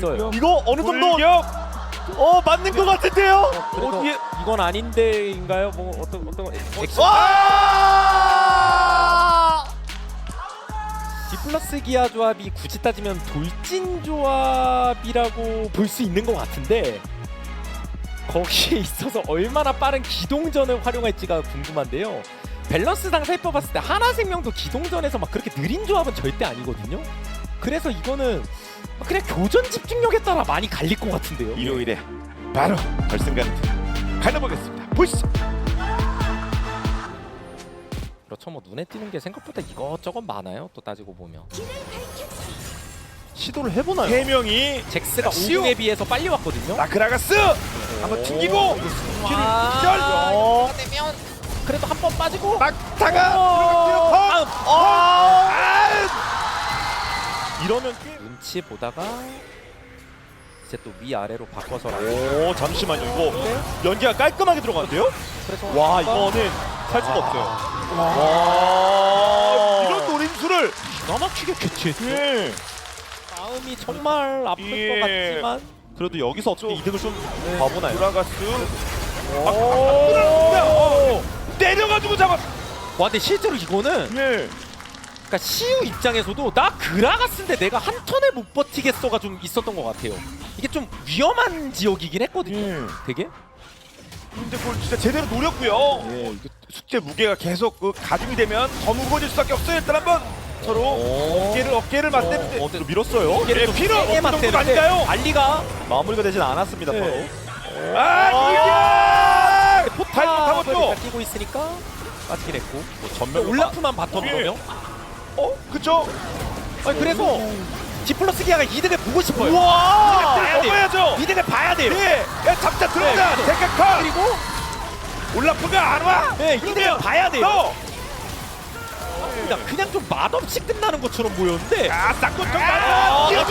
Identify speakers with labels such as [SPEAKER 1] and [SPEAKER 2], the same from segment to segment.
[SPEAKER 1] 있어요.
[SPEAKER 2] 이거 어느 정도
[SPEAKER 3] 돌격
[SPEAKER 2] 어 맞는 것 같은데요.
[SPEAKER 1] 그래서
[SPEAKER 2] 어디에
[SPEAKER 1] 이건 아닌데인가요? 뭐 어떤 어떤 액션
[SPEAKER 2] 와!
[SPEAKER 1] 디플러스 기아 조합이 굳이 따지면 돌진 조합이라고 볼 수 있는 것 같은데 거기에 있어서 얼마나 빠른 기동전을 활용할지가 궁금한데요. 밸런스상 살펴봤을 때 하나 생명도 기동전에서 막 그렇게 느린 조합은 절대 아니거든요. 그래서 이거는 그냥 교전 집중력에 따라 많이 갈릴 것 같은데요.
[SPEAKER 3] 일요일에 바로 결승가는 가려보겠습니다. 보시죠.
[SPEAKER 1] 그렇죠. 뭐 눈에 띄는 게 생각보다 이것저것 많아요. 또 따지고 보면
[SPEAKER 2] 시도를 해보나요?
[SPEAKER 3] 세 명이
[SPEAKER 1] 잭스가
[SPEAKER 3] 시오!
[SPEAKER 1] 50에 비해서 빨리 왔거든요.
[SPEAKER 3] 나크라가스 한번 튕기고
[SPEAKER 1] 아,
[SPEAKER 3] 기절.
[SPEAKER 1] 어. 그래도 한 번 빠지고
[SPEAKER 3] 막다가
[SPEAKER 1] 어.
[SPEAKER 3] 아,
[SPEAKER 2] 이러면 꽤...
[SPEAKER 1] 눈치 보다가 이제 또 위 아래로 바꿔서
[SPEAKER 2] 오 잠시만요 이거 연기가 깔끔하게 들어갔는데요?
[SPEAKER 1] 그래서
[SPEAKER 2] 와 이거는 살 수가 없어요.
[SPEAKER 3] 아,
[SPEAKER 2] 와
[SPEAKER 3] 이런 노림수를
[SPEAKER 1] 기가 막히게 캐치했죠.
[SPEAKER 2] 예.
[SPEAKER 1] 마음이 정말 아플
[SPEAKER 3] 예.
[SPEAKER 1] 것 같지만
[SPEAKER 2] 그래도 여기서 어떻게 이득을 좀
[SPEAKER 3] 네.
[SPEAKER 2] 봐보나요?
[SPEAKER 3] 돌아가스
[SPEAKER 2] 오!
[SPEAKER 3] 때려가지고 잡았.
[SPEAKER 1] 와 근데 실제로 이거는
[SPEAKER 3] 네.
[SPEAKER 1] 그러니까 시우 입장에서도 나 그라가스인데 내가 한 턴을 못 버티겠어가 좀 있었던 것 같아요. 이게 좀 위험한 지역이긴 했거든요.
[SPEAKER 3] 예.
[SPEAKER 1] 되게
[SPEAKER 3] 근데 그걸 진짜 제대로 노렸고요.
[SPEAKER 2] 예.
[SPEAKER 3] 어, 이거 숙제 무게가 계속 그 가중이 되면 더 무거워질 수밖에 없어요. 일단 한번 서로
[SPEAKER 2] 오.
[SPEAKER 3] 어깨를 어깨를 맞대는데
[SPEAKER 2] 어, 어, 밀었어요.
[SPEAKER 1] 어깨를 좀
[SPEAKER 3] 피로
[SPEAKER 1] 세게 맞대는데
[SPEAKER 3] 아닌가요?
[SPEAKER 1] 알리가
[SPEAKER 2] 마무리가 되진 않았습니다.
[SPEAKER 3] 네.
[SPEAKER 2] 서로.
[SPEAKER 3] 아, 그게
[SPEAKER 1] 포탑을
[SPEAKER 3] 타고 또.
[SPEAKER 1] 끼고 있으니까 빠지긴 했고
[SPEAKER 2] 뭐 전면
[SPEAKER 1] 올라프만 바텀
[SPEAKER 3] 예.
[SPEAKER 1] 그러면
[SPEAKER 3] 어, 그쵸?
[SPEAKER 1] 아니 그래서 디플러스 기아가 이득을 보고 싶어요.
[SPEAKER 2] 와!
[SPEAKER 1] 봐야 돼요.
[SPEAKER 3] 먹어야죠.
[SPEAKER 1] 이득을 봐야 돼요.
[SPEAKER 3] 예, 야 잡자 들어오자.
[SPEAKER 1] 네.
[SPEAKER 3] 데카카
[SPEAKER 1] 그리고
[SPEAKER 3] 올라프가 안 와.
[SPEAKER 1] 네, 이득을 봐야 돼요.
[SPEAKER 3] 너.
[SPEAKER 1] 그냥, 그냥 좀 맛없이 끝나는 것처럼 보였는데
[SPEAKER 3] 아, 싹도 좀
[SPEAKER 1] 아,
[SPEAKER 3] 맞아.
[SPEAKER 1] 이거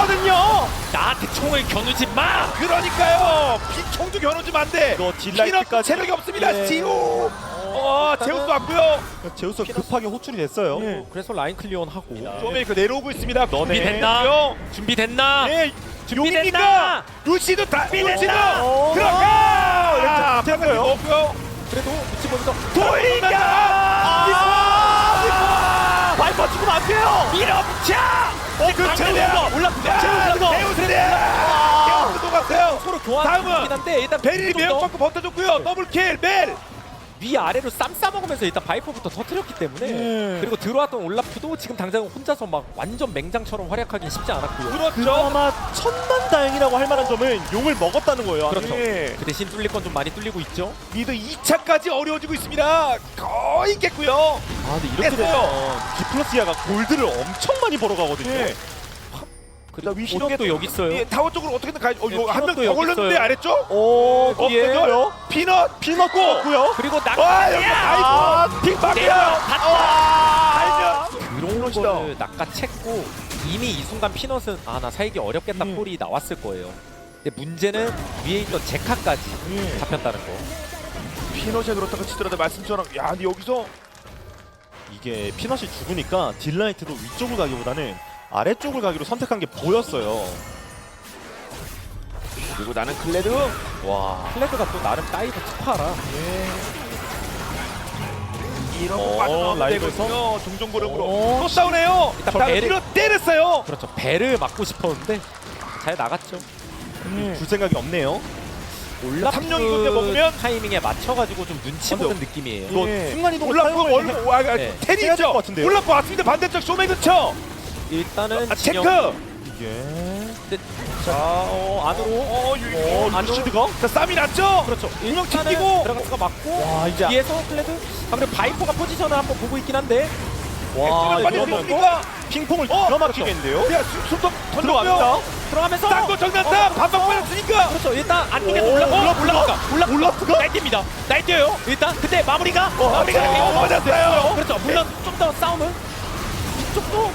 [SPEAKER 1] 거든요. 나한테 총을 겨누지 마.
[SPEAKER 3] 그러니까요. 피총도 겨누지면 안 돼.
[SPEAKER 2] 이거 딜라이트까지
[SPEAKER 3] 체력이 없습니다.
[SPEAKER 1] 예.
[SPEAKER 3] 지우. 어, 제우스 왔고요.
[SPEAKER 2] 제우스 급하게 호출이 됐어요.
[SPEAKER 3] 예.
[SPEAKER 1] 그래서 라인 클리어는 하고
[SPEAKER 3] 좀에 그 내려오고 있습니다.
[SPEAKER 1] 준비됐나?
[SPEAKER 3] 요.
[SPEAKER 1] 준비됐나?
[SPEAKER 3] 예,
[SPEAKER 1] 준비됐나?
[SPEAKER 3] 용입니까? 루시도 다
[SPEAKER 1] 준비됐나?
[SPEAKER 3] 루시도
[SPEAKER 1] 어.
[SPEAKER 3] 들어가.
[SPEAKER 2] 자, 됐어요.
[SPEAKER 3] 없고요.
[SPEAKER 1] 그래도 붙이 보면서. 아!
[SPEAKER 2] 바이퍼 죽으면 안 돼요.
[SPEAKER 1] 밀어붙여.
[SPEAKER 3] 어, 그 제우스가
[SPEAKER 1] 올라프가
[SPEAKER 3] 제우스가 제우스. 제우스 똑같아요.
[SPEAKER 1] 서로 교환
[SPEAKER 3] 다음은
[SPEAKER 1] 한데 일단
[SPEAKER 3] 베리
[SPEAKER 1] 좀
[SPEAKER 3] 매력
[SPEAKER 1] 더
[SPEAKER 3] 받고 버텨줬고요. 더블킬 벨.
[SPEAKER 1] 위 아래로 쌈 싸먹으면서 일단 바이퍼부터 터트렸기 때문에
[SPEAKER 3] 예.
[SPEAKER 1] 그리고 들어왔던 올라프도 지금 당장 혼자서 막 완전 맹장처럼 활약하기는 쉽지 않았고요.
[SPEAKER 3] 그렇죠.
[SPEAKER 2] 그나마 천만 다행이라고 할 만한 점은 용을 먹었다는 거예요.
[SPEAKER 1] 그렇죠.
[SPEAKER 3] 예.
[SPEAKER 1] 그 대신 뚫릴 건 좀 많이 뚫리고 있죠.
[SPEAKER 3] 리드 2차까지 어려워지고 있습니다. 거의 깼고요.
[SPEAKER 2] 아, 근데 이렇게
[SPEAKER 3] 깼어요.
[SPEAKER 2] 되면 디플러스야가 골드를 엄청 많이 벌어가거든요.
[SPEAKER 3] 예.
[SPEAKER 1] 그리고
[SPEAKER 3] 위신호가
[SPEAKER 1] 또 여기 있어요.
[SPEAKER 3] 예, 타워 쪽으로 어떻게든 가. 어,
[SPEAKER 1] 예,
[SPEAKER 3] 이거 한명
[SPEAKER 1] 피넛도
[SPEAKER 3] 더
[SPEAKER 1] 여기
[SPEAKER 3] 걸렸는데
[SPEAKER 1] 있어요.
[SPEAKER 3] 아래쪽?
[SPEAKER 2] 오,
[SPEAKER 1] 뒤에.
[SPEAKER 2] 없어요.
[SPEAKER 3] 피넛.
[SPEAKER 2] 피넛 꽂았고요.
[SPEAKER 1] 그리고 낙
[SPEAKER 3] 와 여기
[SPEAKER 2] 아,
[SPEAKER 3] 아이고 빅박이야.
[SPEAKER 1] 내려,
[SPEAKER 3] 알면
[SPEAKER 1] 들어온
[SPEAKER 3] 멋있다.
[SPEAKER 1] 거를 낚아챘고 이미 이 순간 피넛은 아 나 살기 어렵겠다
[SPEAKER 3] 음.
[SPEAKER 1] 폴이 나왔을 거예요. 근데 문제는 위에 있던 제카까지
[SPEAKER 3] 예.
[SPEAKER 1] 잡혔다는 거.
[SPEAKER 3] 피넛에 그렇다고 치더라도 말씀처럼 야 근데 여기서
[SPEAKER 2] 이게 피넛이 죽으니까 딜라이트도 위쪽을 가기보다는 아래쪽을 가기로 선택한 게 보였어요.
[SPEAKER 3] 그리고 나는 클레드
[SPEAKER 2] 와.
[SPEAKER 1] 플래그가 또 나름 다이브 특화라.
[SPEAKER 3] 이런
[SPEAKER 2] 어, 라이브에서?
[SPEAKER 3] 종종 고름으로
[SPEAKER 1] 어,
[SPEAKER 3] 또 싸우네요.
[SPEAKER 1] 일단 배를-
[SPEAKER 3] 때렸어요.
[SPEAKER 1] 그렇죠. 배를 맞고 싶었는데 잘 나갔죠.
[SPEAKER 2] 줄 생각이 없네요.
[SPEAKER 1] 올라
[SPEAKER 3] 삼룡 이건데 먹으면?
[SPEAKER 1] 타이밍에 맞춰가지고 좀 눈치
[SPEAKER 2] 근데
[SPEAKER 1] 보는 느낌이에요.
[SPEAKER 2] 이거
[SPEAKER 3] 예.
[SPEAKER 2] 순간이동
[SPEAKER 3] 올라프 월 와, 아,
[SPEAKER 1] 네.
[SPEAKER 3] 테리
[SPEAKER 2] 해야 될것
[SPEAKER 3] 있죠.
[SPEAKER 2] 같은데요?
[SPEAKER 3] 올라프 왔습니다. 반대쪽 쇼메 근처.
[SPEAKER 1] 일단은
[SPEAKER 3] 아, 체크.
[SPEAKER 1] 진영
[SPEAKER 2] 이게
[SPEAKER 1] 자, 어, 안으로
[SPEAKER 3] 어, 유, 어,
[SPEAKER 1] 안으로.
[SPEAKER 3] 루시드가 자 쌈이 났죠.
[SPEAKER 1] 그렇죠. 일단은
[SPEAKER 3] 튕기고.
[SPEAKER 1] 들어가스가 맞고
[SPEAKER 2] 와, 이제
[SPEAKER 1] 뒤에서 클레드 아무래도 바이퍼가 포지션을 한번 보고 있긴 한데
[SPEAKER 2] 와,
[SPEAKER 3] 빨리
[SPEAKER 2] 이러면
[SPEAKER 3] 뭡니까?
[SPEAKER 2] 핑퐁을
[SPEAKER 3] 어,
[SPEAKER 2] 기가 막히겠는데요?
[SPEAKER 3] 야, 숨통
[SPEAKER 2] 들어갑니다.
[SPEAKER 3] 던졌고요.
[SPEAKER 1] 들어가면서
[SPEAKER 3] 쌍도 정난다. 반박 빨렸으니까.
[SPEAKER 1] 그렇죠. 일단 안쪽에서
[SPEAKER 2] 오,
[SPEAKER 1] 올라 올라
[SPEAKER 2] 올라프가?
[SPEAKER 1] 올라가 올라
[SPEAKER 2] 올라프가?
[SPEAKER 1] 날뛰입니다. 날뛰어요. 일단 근데 마무리가
[SPEAKER 3] 어,
[SPEAKER 1] 마무리가
[SPEAKER 3] 어,
[SPEAKER 1] 되고
[SPEAKER 3] 맞았어요.
[SPEAKER 1] 그렇죠. 물론 좀 더 싸움은 이쪽도 오!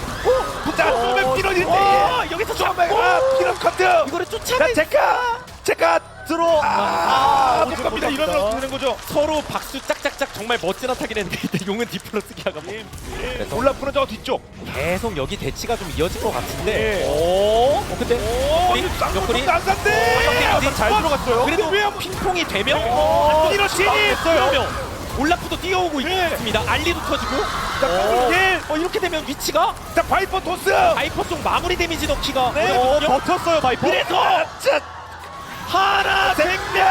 [SPEAKER 3] 자,
[SPEAKER 1] 어,
[SPEAKER 3] 쇼메 피넛인데.
[SPEAKER 1] 와, 여기서
[SPEAKER 3] 쇼메
[SPEAKER 1] 잡고
[SPEAKER 3] 아, 피넛 커트.
[SPEAKER 1] 이거를
[SPEAKER 3] 자,
[SPEAKER 1] 쫓아내
[SPEAKER 3] 체크. 제가
[SPEAKER 2] 들어.
[SPEAKER 3] 아, 못못 갑니다. 이러면 되는 거죠?
[SPEAKER 1] 서로 박수 짝짝짝 정말 멋진 아타긴 했는데 이때 용은 디플러스 기아가 뭐 그래서
[SPEAKER 3] 올라프는 저 뒤쪽.
[SPEAKER 1] 계속 여기 대치가 좀 이어질 것 같은데
[SPEAKER 3] 네.
[SPEAKER 1] 오 어, 근데
[SPEAKER 3] 오,
[SPEAKER 1] 옆구리 옆구리. 옆구리
[SPEAKER 2] 잘 들어갔어요.
[SPEAKER 1] 그래도
[SPEAKER 3] 근데 왜 한번-
[SPEAKER 1] 핑퐁이 되면
[SPEAKER 3] 어, 진입!
[SPEAKER 1] 그러면 올라프도 뛰어오고
[SPEAKER 3] 네.
[SPEAKER 1] 있습니다 알리도 터지고
[SPEAKER 3] 자, 일.
[SPEAKER 1] 어, 이렇게 되면 위치가
[SPEAKER 3] 자, 바이퍼 토스.
[SPEAKER 1] 바이퍼 쪽 마무리 데미지 넣기가
[SPEAKER 3] 네.
[SPEAKER 2] 어,
[SPEAKER 1] 어렵거든요.
[SPEAKER 2] 버텼어요 바이퍼.
[SPEAKER 3] 그래서 자, 하나 생명.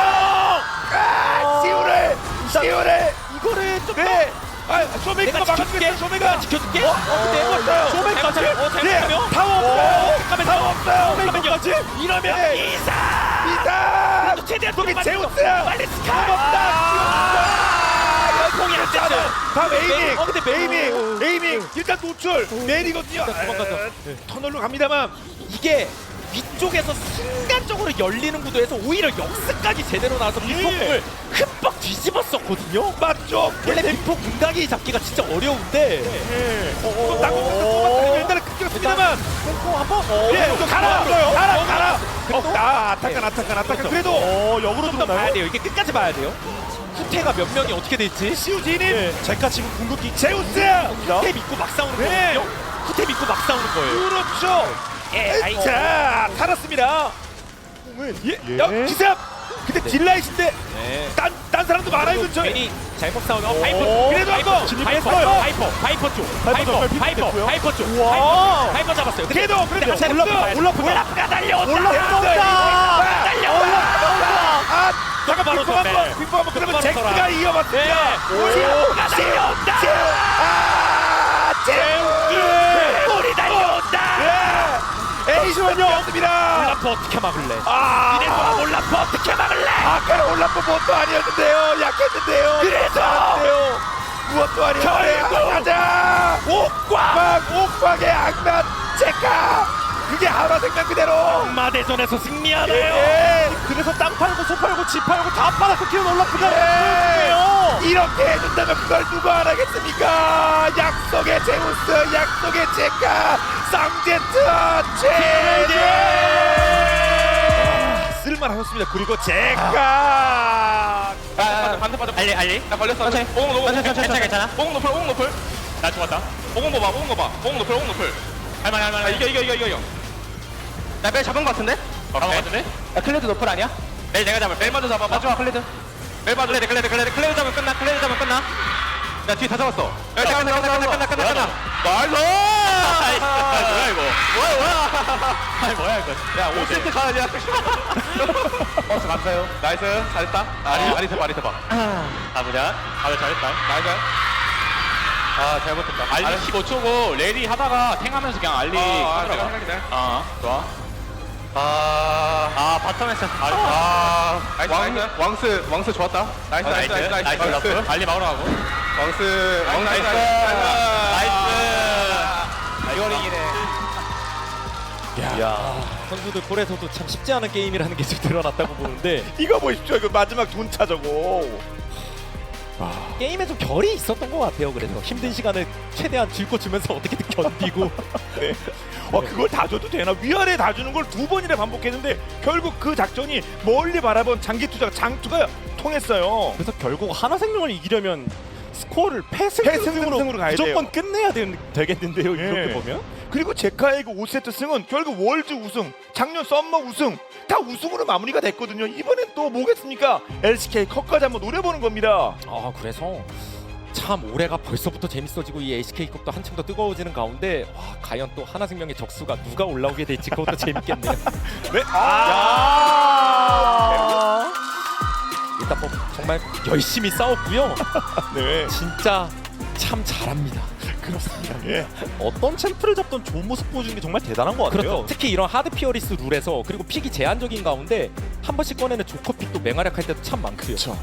[SPEAKER 3] 아, 시우를 시우를
[SPEAKER 1] 이거를 좀
[SPEAKER 3] 네. 아,
[SPEAKER 1] 내가
[SPEAKER 3] 쇼메이커가
[SPEAKER 1] 지켜줄게
[SPEAKER 3] 막아주겠어. 쇼메가.
[SPEAKER 1] 지켜줄게
[SPEAKER 3] 어, 근데
[SPEAKER 1] 어,
[SPEAKER 3] 쇼메까지.
[SPEAKER 1] 어,
[SPEAKER 3] 네.
[SPEAKER 1] 잘못하면
[SPEAKER 3] 타워 없어요.
[SPEAKER 1] 잠깐만
[SPEAKER 3] 타워 없어요.
[SPEAKER 1] 잠깐만요 이러면
[SPEAKER 3] 네.
[SPEAKER 1] 이사
[SPEAKER 3] 이다.
[SPEAKER 1] 또 최대한
[SPEAKER 3] 거기
[SPEAKER 1] 좀
[SPEAKER 3] 제우스.
[SPEAKER 1] 빨리 스카 열 안 됐죠
[SPEAKER 3] 다음 에이밍.
[SPEAKER 1] 어, 근데
[SPEAKER 3] 에이밍. 에이밍. 일단 노출. 내리거든요.
[SPEAKER 1] 일단 도망가죠.
[SPEAKER 3] 에, 터널로 갑니다만.
[SPEAKER 1] 이게 위쪽에서 순간적으로 열리는 구도에서 오히려 역습까지 제대로 나와서 빅폭을 흠뻑 뒤집었었거든요.
[SPEAKER 3] 맞죠?
[SPEAKER 1] 원래 빅폭 군각이 잡기가 진짜 어려운데
[SPEAKER 3] 또 땅콩 일단은 끊겼습니다만.
[SPEAKER 1] 콩콩 한번
[SPEAKER 3] 예, 또 가라. 가라. 가라. 어, 나 아타칸 아타칸 아타칸.
[SPEAKER 1] 그렇죠.
[SPEAKER 3] 그래도
[SPEAKER 2] 어, 역으로
[SPEAKER 1] 좀더 봐야
[SPEAKER 2] 들어나요?
[SPEAKER 1] 돼요. 이게 끝까지 봐야 돼요. 후퇴가 몇 명이 어떻게 될지
[SPEAKER 3] 진입.
[SPEAKER 2] 네, 제가 지금 궁극기
[SPEAKER 3] 제우스.
[SPEAKER 1] 후퇴 믿고 막 싸우는
[SPEAKER 3] 네.
[SPEAKER 1] 거예요. 후퇴 믿고 막 싸우는 거예요.
[SPEAKER 3] 그렇죠.
[SPEAKER 1] 예, 아이,
[SPEAKER 3] 자, 살았습니다. 예, 야, 기삽. 근데 딜라이트인데
[SPEAKER 1] 네.
[SPEAKER 3] 딴, 딴 사람도 많아요, 근처에.
[SPEAKER 1] 괜히 잘못 싸우면 어,
[SPEAKER 2] 오,
[SPEAKER 1] 바이퍼
[SPEAKER 3] 그래도 한번.
[SPEAKER 1] 바이퍼 바이퍼 바이퍼 쪽
[SPEAKER 2] 바이퍼
[SPEAKER 1] 바이퍼 바이퍼 쪽. 바이퍼 잡았어요.
[SPEAKER 3] 그래도, 그래도. 올라프,
[SPEAKER 1] 봐야 돼.
[SPEAKER 3] 올라프.
[SPEAKER 1] 올라프가 달려온다.
[SPEAKER 3] 올라프다.
[SPEAKER 1] 달려온다.
[SPEAKER 3] 아, 잠깐
[SPEAKER 1] 바로
[SPEAKER 3] 한번,
[SPEAKER 1] 선배.
[SPEAKER 3] 빅포 한번. 그러면 잭스가. 이어봤습니다.
[SPEAKER 1] 네.
[SPEAKER 3] 오,
[SPEAKER 1] 올라프가 달려온다.
[SPEAKER 3] 잭. 아, 잭스.
[SPEAKER 1] 우리 달려온다.
[SPEAKER 3] 예. 에이시원이 없습니다.
[SPEAKER 1] 올라프 어떻게 막을래?
[SPEAKER 3] 아,
[SPEAKER 1] 이래서 올라프 어떻게 막을래?
[SPEAKER 3] 아까는 올라프 무엇도 아니었는데요. 약했는데요.
[SPEAKER 1] 그래서.
[SPEAKER 3] 잘했는데요. 무엇도 아니었는데요.
[SPEAKER 1] 결국.
[SPEAKER 3] 가자. 옥광. 옥광의 악마 체카. 그게 하나생명 그대로.
[SPEAKER 1] 엄마 대전에서 승리하네요.
[SPEAKER 3] 예.
[SPEAKER 2] 그래서 땅 팔고 소 팔고 집 팔고 다 팔아서 키운 올라프가
[SPEAKER 3] 예.
[SPEAKER 2] 요.
[SPEAKER 3] 이렇게 해준다면 그걸 누가 안 하겠습니까? 약속의 제우스, 약속의 체카, 쌍제트 체제. 쓸만하셨습니다. 그리고 제카.
[SPEAKER 4] 반대 빠져 알리 알리. 나 걸렸어. 천천히. 오공 높을 괜찮아 괜찮아. 오공 높을 오공 높을 나 죽었다. 오공 봐봐 오공 봐봐. 오공 높을 오공 높을 할만해 할만해. 아, 이겨 이겨 이겨 이겨 나벨 잡은 거 같은데? 잡은 거 같은데?
[SPEAKER 5] 야, 클레드 노플 아니야?
[SPEAKER 4] 벨 내가 잡을 벨 먼저 잡아봐.
[SPEAKER 5] 마지막 클레드.
[SPEAKER 4] 벨 맞아 클레드 클레드 클레드. 클레드 잡으면 끝나 클레드 잡으면 끝나. 야 뒤에 다 잡았어. 야 끝나 끝나 끝나 끝나 끝나 끝나. 나이스 뭐야 이거? 뭐야 뭐야 아니 뭐야 이거? 야 5세트 가야지 버스 감사해요. 나이스. 잘했다. 아리 아리 세봐 아리 세봐. 가보자. 다들 잘했다. 나이스. 아 잘못했다. 알리 15초고 레디 하다가 탱하면서 그냥 알리 아, 내가 생각이네. 아 좋아 아, 아 바텀에서 아, 나이스, 왕, 왕스 왕스 좋았다. 나이스 나이스 나이스 나이스, 나이스, 나이스. 알리 막으러 가고. 왕스 왕스 나이스. 나이스 이거링이네.
[SPEAKER 1] 야, 선수들 콜에서도 참 쉽지 않은 게임이라는 게좀 드러났다고 보는데.
[SPEAKER 3] 이거 보십시오. 이거 마지막 돈차 저거.
[SPEAKER 1] 게임에 좀 결이 있었던 것 같아요. 그래서 힘든 시간을 최대한 쥐고주면서 어떻게든 견디고
[SPEAKER 3] 네. 어 그걸 다 줘도 되나? 위아래 다 주는 걸 두 번이나 반복했는데 결국 그 작전이 멀리 바라본 장기 투자가 장투가 통했어요.
[SPEAKER 1] 그래서 결국 하나 생명을 이기려면 스코어를
[SPEAKER 3] 패승
[SPEAKER 1] 패승 승으로
[SPEAKER 3] 승으로 가야
[SPEAKER 1] 무조건 끝내야 되, 되겠는데요.
[SPEAKER 3] 예.
[SPEAKER 1] 이렇게 보면
[SPEAKER 3] 그리고 제카의 그 5세트 승은 결국 월드 우승, 작년 썸머 우승 다 우승으로 마무리가 됐거든요. 이번엔 또 뭐겠습니까? LCK 컵까지 한번 노려보는 겁니다.
[SPEAKER 1] 아 그래서 참 올해가 벌써부터 재밌어지고 이 HK컵도 한층 더 뜨거워지는 가운데 와 과연 또 하나생명의 적수가 누가 올라오게 될지 그것도 재밌겠네요.
[SPEAKER 3] 네. 아.
[SPEAKER 1] 일단 뭐 정말 열심히 싸웠고요.
[SPEAKER 3] 네.
[SPEAKER 1] 진짜 참 잘합니다.
[SPEAKER 3] 그렇습니다. 예.
[SPEAKER 1] 어떤 챔프를 잡던 좋은 모습 보여주는 게 정말 대단한 것 같아요.
[SPEAKER 3] 그렇죠.
[SPEAKER 1] 특히 이런 하드 피어리스 룰에서 그리고 픽이 제한적인 가운데 한 번씩 꺼내는 조커 픽도 맹활약할 때도 참 많고요.
[SPEAKER 3] 그렇죠.